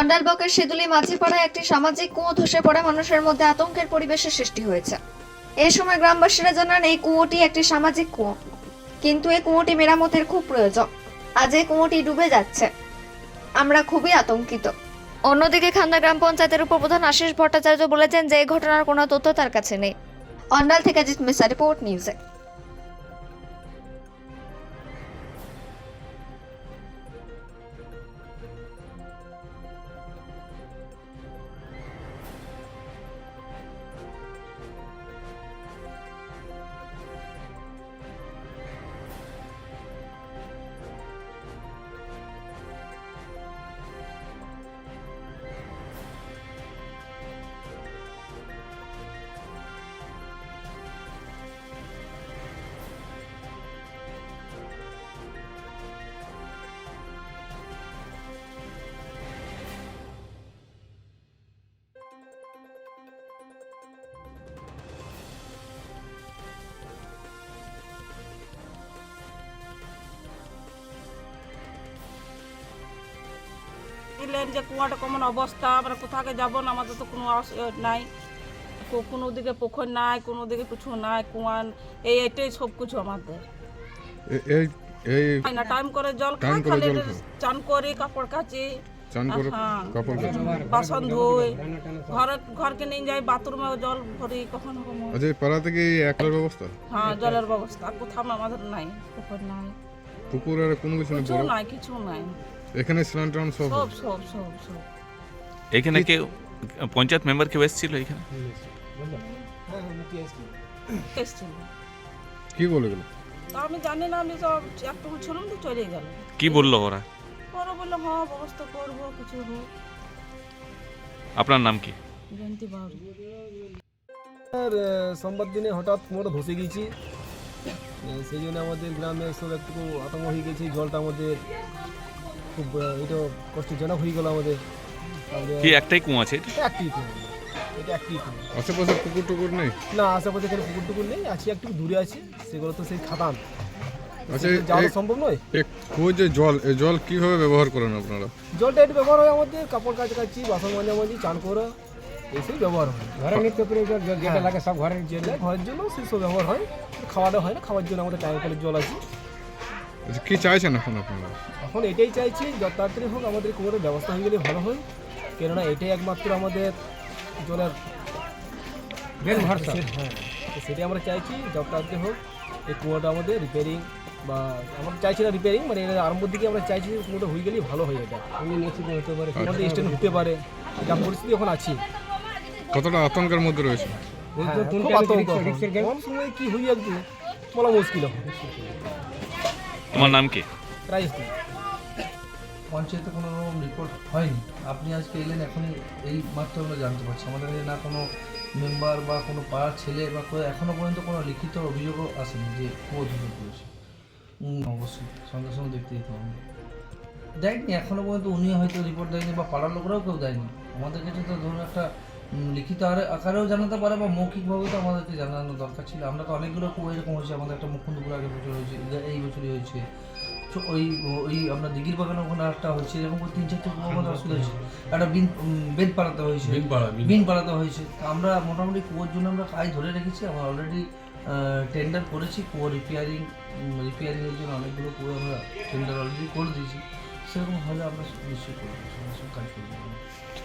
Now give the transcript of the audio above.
অন্ডাল বকের সেদুলি মাঝিপাড়ায় একটি সামাজিক কুয়ো ধসে পড়ে মানুষের মধ্যে আতঙ্কের পরিবেশের সৃষ্টি হয়েছে। এই সময় গ্রামবাসীরা জানান, এই কুয়োটি একটি সামাজিক কুয়ো। কিন্তু এই কুয়োটি মেরামতের খুব প্রয়োজন। আজ এই কুয়োটি ডুবে যাচ্ছে। আমরা খুবই আতঙ্কিত। অন্যদিকে খান্দা গ্রাম পঞ্চায়েতের উপপ্রধান আশিস ভট্টাচার্য বলেছেন যে, এই ঘটনার কোনো তথ্য তার কাছে নেই। অন্ডাল থেকে জিত মিসা রিপোর্ট নিউজে। দিলেন যে কুয়াটা কেমন অবস্থা আমরা কোথাকে যাব না আমাদের তো কোনো নাই। কোনো দিকে পুকুর নাই কোনো দিকে কিছু নাই কুয়ান এই এটাই সব কিছু আমাদের। এই না টাইম করে জল খাই খালি চান করি কাপড় কাচি চান করে। কাপড় কাচা। বাসন ধুই ঘরে ঘরকে নিয়ে যাই বাথরুমে জল ভরি কখনো আচ্ছা পাড়া থেকে একলার ব্যবস্থা? হ্যাঁ জলের ব্যবস্থা কোথাও আমাদের নাই পুকুর নাই। পুকুর আর কোনো কিছু নেই কিছু নাই কিছু নাই। এখানে স্নান টান সব সব সব সব সব। এখানে কেউ পঞ্চায়েত মেম্বার কেউ এসেছিল এখানে? এসছিল। কি বলে গেল? আমি জানি না আমি সব একটু ছিলাম তো চলে গেল। কি বলল ওরা? পরে বলল হ্যাঁ ব্যবস্থা করব কিছু হোক। আপনার নাম কি? জয়ন্তী বাবু। আর সোমবার দিনে হঠাৎ কুয়োটা ধসে গেছি সেই জন্য আমাদের গ্রামে সব একটু আতঙ্ক হয়ে গেছে জলটা আমাদের খুব এটা কষ্টজনক হয়ে গেল আমাদের। কি একটাই কুয়া আছে? এটা? এটা একটি কুয়ো। এটা একটি কুয়ো। আশেপাশে পুকুর টুকুর নেই? না আশেপাশে এখানে পুকুর টুকুর নেই আছে একটু দূরে আছে সেগুলো তো সেই খাদান আচ্ছা যাওয়া সম্ভব নয়? কুয়ো যে জল এই জল কীভাবে ব্যবহার করেন আপনারা? জলটা একটু ব্যবহার হয় আমাদের কাপড় বাসন মাজা মাজি চান করা এইসব ব্যবহার হয়। ঘরে নিত্য প্রয়োজন যেটা লাগে সব ঘরের জন্য। ঘরের জন্য সেই সব ব্যবহার হয়। খাওয়াটা হয় না খাওয়ার জন্য আমাদের টাইম কলের জল আছে। কি চাইছেন এখন আপনারা? এখন এটাই চাইছি যত তাড়াতাড়ি হোক আমাদের কুয়োর ব্যবস্থা হয়ে গেলে ভালো হয়। কেননা এটাই একমাত্র আমাদের জলের মেন ভরসা। হ্যাঁ তো সেটাই আমরা চাইছি যত তাড়াতাড়ি হোক এই কুয়োটা আমাদের রিপেয়ারিং বা আমরা চাইছি না রিপেয়ারিং মানে এর আরম্ভর দিকে আমরা চাইছি যে কুয়োটা হয়ে গেলেই ভালো হয় এটা। হতে পারে আমাদের স্ট্যান্ড হতে পারে যা পরিস্থিতি এখন আছি। কতটা আতঙ্কের মধ্যে রয়েছে? হ্যাঁ, খুব আতঙ্ক। এখন। কোন সময় কি হয়ে যাবে বলা মুশকিল এখন। তোমার নাম কি? পঞ্চায়েতে কোনো রকম রিপোর্ট হয়নি। আপনি আজকে এলেন এখনই এই মাত্র আমরা জানতে পারছি। আমাদের কাছে না কোনো মেম্বার বা কোনো পাড়ার ছেলে বা কেউ এখনও পর্যন্ত কোনো লিখিত অভিযোগও আসেনি যে ধরে পড়েছে উম, অবশ্যই সঙ্গে সঙ্গে দেখতে দিতে হবে। দেয়নি এখনও পর্যন্ত উনি হয়তো রিপোর্ট দেয়নি বা পাড়ার লোকরাও কেউ দেয়নি। আমাদের কাছে তো ধরুন একটা লিখিত আরে- আকারেও জানাতে পারে বা মৌখিকভাবে তো আমাদেরকে জানানো দরকার ছিল। আমরা তো অনেকগুলো কুয়ো এরকম হয়েছে আমাদের একটা মুকুন্দপুর আগের বছর হয়েছে এই বছরই হয়েছে। তো ওই ওই আমরা দিঘির বাগানে ওখানে একটা হয়েছে এরকম তিন চারটে আমাদের অসুবিধা হয়েছে। একটা বিন বেদ পাড়াতে হয়েছে। বিন পাড়াতে হয়েছে। তো আমরা মোটামুটি কুয়োর জন্য আমরা কাজ ধরে রেখেছি আমরা অলরেডি টেন্ডার করেছি কুয়ো রিপেয়ারিং রিপেয়ারিংয়ের জন্য অনেকগুলো কুয়ো আমরা টেন্ডার অলরেডি করে দিয়েছি। সেরকম হলে আমরা নিশ্চয়ই করব কাজ করব